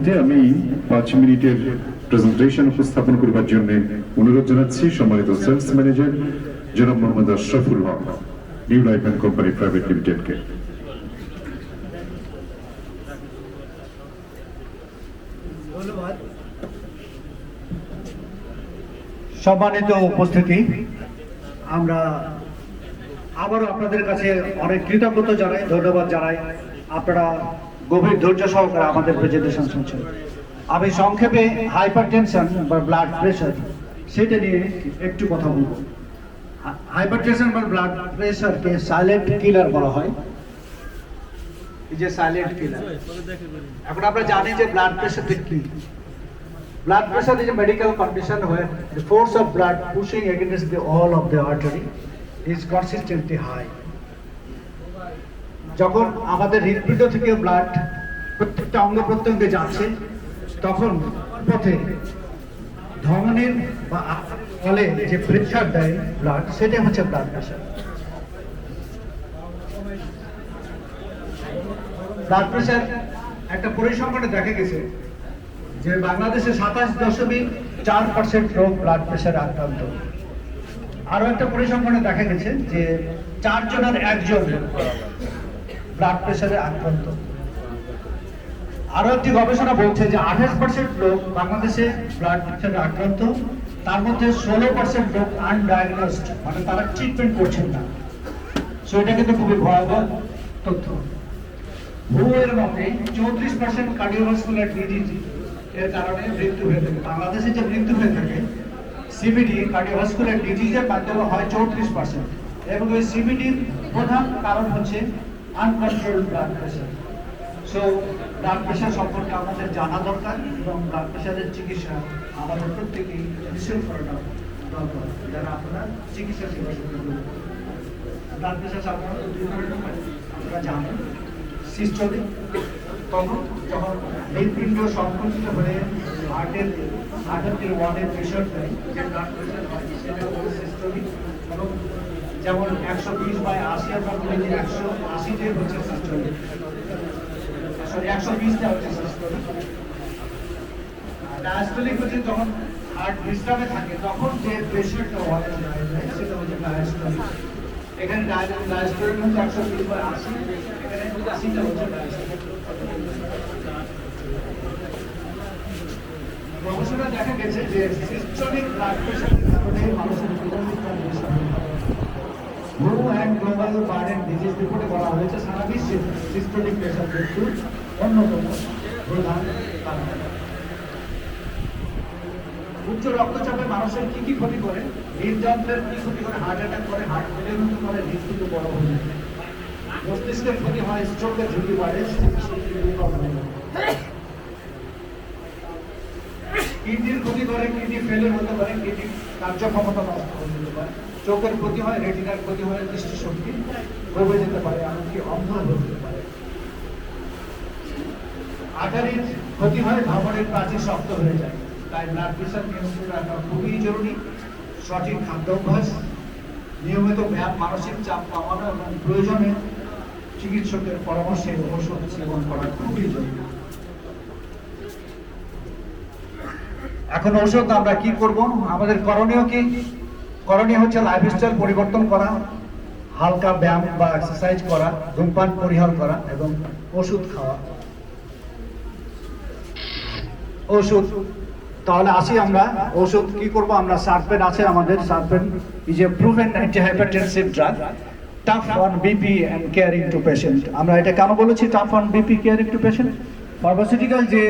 মুহূর্তে আমি পাঁচ মিনিটের প্রেজেন্টেশন উপস্থাপন করবার জন্য অনুরোধ জানাচ্ছি সম্মানিত সেলস ম্যানেজার জনাব Mohammad Ashraful Haque new life and company private লিমিটেডকে সম্মানিত উপস্থিতি, আমরা আবারও আপনাদের কাছে অনেক কৃতজ্ঞতা জানাই, ধন্যবাদ জানাই। আপনারা গভীর ধৈর্য সহকারে আমাদের প্রেজেন্টেশন শুনছেন। আমি সংক্ষেপে হাইপার টেনশন বা ব্লাড প্রেশার সেটা নিয়ে একটু কথা বলব। হাইপার টেনশন বা ব্লাড প্রেশারকে সাইলেন্ট কিলার বলা হয়। এই যে সাইলেন্ট কিলার এখন আমরা জানি যে ব্লাড প্রেশার কি? Blood pressure is a medical condition where the force of blood pushing against the wall of the artery is consistently high যখন আমাদের হৃদপিণ্ড থেকে ব্লাড প্রত্যেকটা অঙ্গ প্রত্যঙ্গে যাচ্ছে, তখন পথে ধমনের বা ফলে যে প্রেশার দেয় ব্লাড সেটা হচ্ছে ব্লাড প্রেশার ব্লাড প্রেশার একটা পরিসংখ্যানে দেখা গেছে যে বাংলাদেশে সাতাশ দশমিক চার পার্সেন্ট লোক ব্লাড প্রেশারে আক্রান্ত। আরও একটা পরিসংখ্যানে দেখা গেছে যে চারজনের একজন ব্লাড প্রেশারে আক্রান্ত। আরও একটি গবেষণা বলছে যে আঠাশ পার্সেন্ট লোক বাংলাদেশে ব্লাড প্রেশারে আক্রান্ত, তার মধ্যে ষোলো পার্সেন্ট লোক আনডায়াগনোসড মানে তারা ট্রিটমেন্ট করছেন না। সো এটা কিন্তু খুবই ভয়াবহ তথ্য। মতে, চৌত্রিশ পার্সেন্ট কার্ডিওভাস্কুলার ডিজিজ এর কারণে মৃত্যু হয়ে থাকে। বাংলাদেশে যে মৃত্যু হয়ে থাকে সিবিডি কার্ডিওভাস্কুলার ডিজিজের মাধ্যমে হয় চৌত্রিশ পার্সেন্ট এবং ওই সিবিডির প্রধান কারণ হচ্ছে uncontrol blood pressure so blood pressure সম্পর্কে আমাদের জানা দরকার এবং ব্লাড প্রেশারের চিকিৎসা আমাদের প্রত্যেকেই নিশ্চয় করাটা দরকার যারা আপনারা চিকিৎসা সেবা ব্লাড প্রেশার সাধারণত দুই ধরনের হয়, আপনারা জানেন সিস্টোলিক তখন যখন সংকুচিত হয়ে হার্টের হার্টের ওয়ানের প্রেশার দেয়, যে ব্লাড প্রেশার হয়, সেটা হলো সিস্টোলিক এবং যেমন একশো বিশ বাই আশি আমরা বলি একশো আশিতে হচ্ছে সরি একশো হচ্ছে হচ্ছে যখন হার্ট থাকে, তখন যে প্রেশারটা যায় সেটা হচ্ছে এখানে হচ্ছে একশো বিশ বাই আশি, এখানে আশিটা হচ্ছে গবেষণা দেখা গেছে যে সিস্টোলিক ব্লাড প্রেশারের কারণে মানুষের অ্যান্ড গ্লোবাল বার্ডেন ডিজিজ রিপোর্টে বলা হয়েছে, সারা বিশ্বে সিস্টোলিক প্রেশার মৃত্যুর অন্যতম প্রধান উচ্চ রক্তচাপে মানুষের কি কি ক্ষতি করে? হৃদযন্ত্রের কি ক্ষতি করে? হার্ট অ্যাটাক করে? হার্ট ফেলের মতো করে হৃদপিণ্ড বড় হয়ে যায়। মস্তিষ্কের ক্ষতি হয় স্ট্রোকের ঝুঁকি বাড়ে স্মৃতিশক্তি দুর্বল হয়ে যায় কিডনির ক্ষতি করে কিডনি ফেলের হতে পারে কিডনি কার্যক্ষমতা নষ্ট করে দিতে পারে। চোখের ক্ষতি হয় রেটিনার ক্ষতি হয়, দৃষ্টিশক্তি কমে যেতে পারে, এমনকি অন্ধ হয়ে যেতে পারে। আটারির ক্ষতি হয়, ধমনের প্রাচীর শক্ত হয়ে যায়। তাই ব্লাড প্রেশার নিয়ন্ত্রণ রাখা খুবই জরুরি। সঠিক খাদ্যাভ্যাস নিয়মিত ব্যায়াম, মানসিক চাপ কমানো এবং প্রয়োজনে চিকিৎসকের পরামর্শে ওষুধ সেবন করা খুবই জরুরি। এখন ঔষধ আমরা কি করব? আমাদের করণীয় কি? করণীয় হচ্ছে লাইফস্টাইল পরিবর্তন করা, হালকা ব্যায়াম বা এক্সারসাইজ করা, ধূমপান পরিহার করা এবং ওষুধ খাওয়া। ওষুধ, তাহলে আসি আমরা। ওষুধ কি করব? আমরা সারপেন আছে আমাদের Sarpen is a proven antihypertensive drug tough on BP and caring to patient আমরা এটা কেন বলেছি tough on BP caring to patient pharmaceutical যে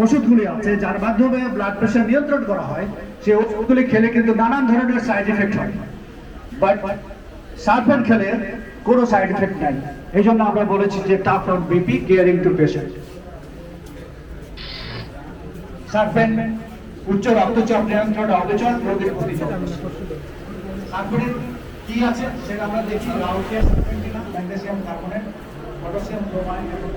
ওষুধগুলি আছে, যার মাধ্যমে ব্লাড প্রেশার নিয়ন্ত্রণ করা হয়। সেই ওষুধগুলি খেলে কিন্তু নানান ধরনের সাইড এফেক্ট হয়। বাট সারফেন খেলে কোনো সাইড এফেক্ট নাই। এই জন্য আমরা বলেছি যে tough on BP caring to patient Sarfen উচ্চ রক্তচাপ নিয়ন্ত্রণ রোগের প্রতিরোধ সারফেনের কি আছে সেটা আমরা দেখি। Serpentina magnesium carbonate, potassium bromide এবং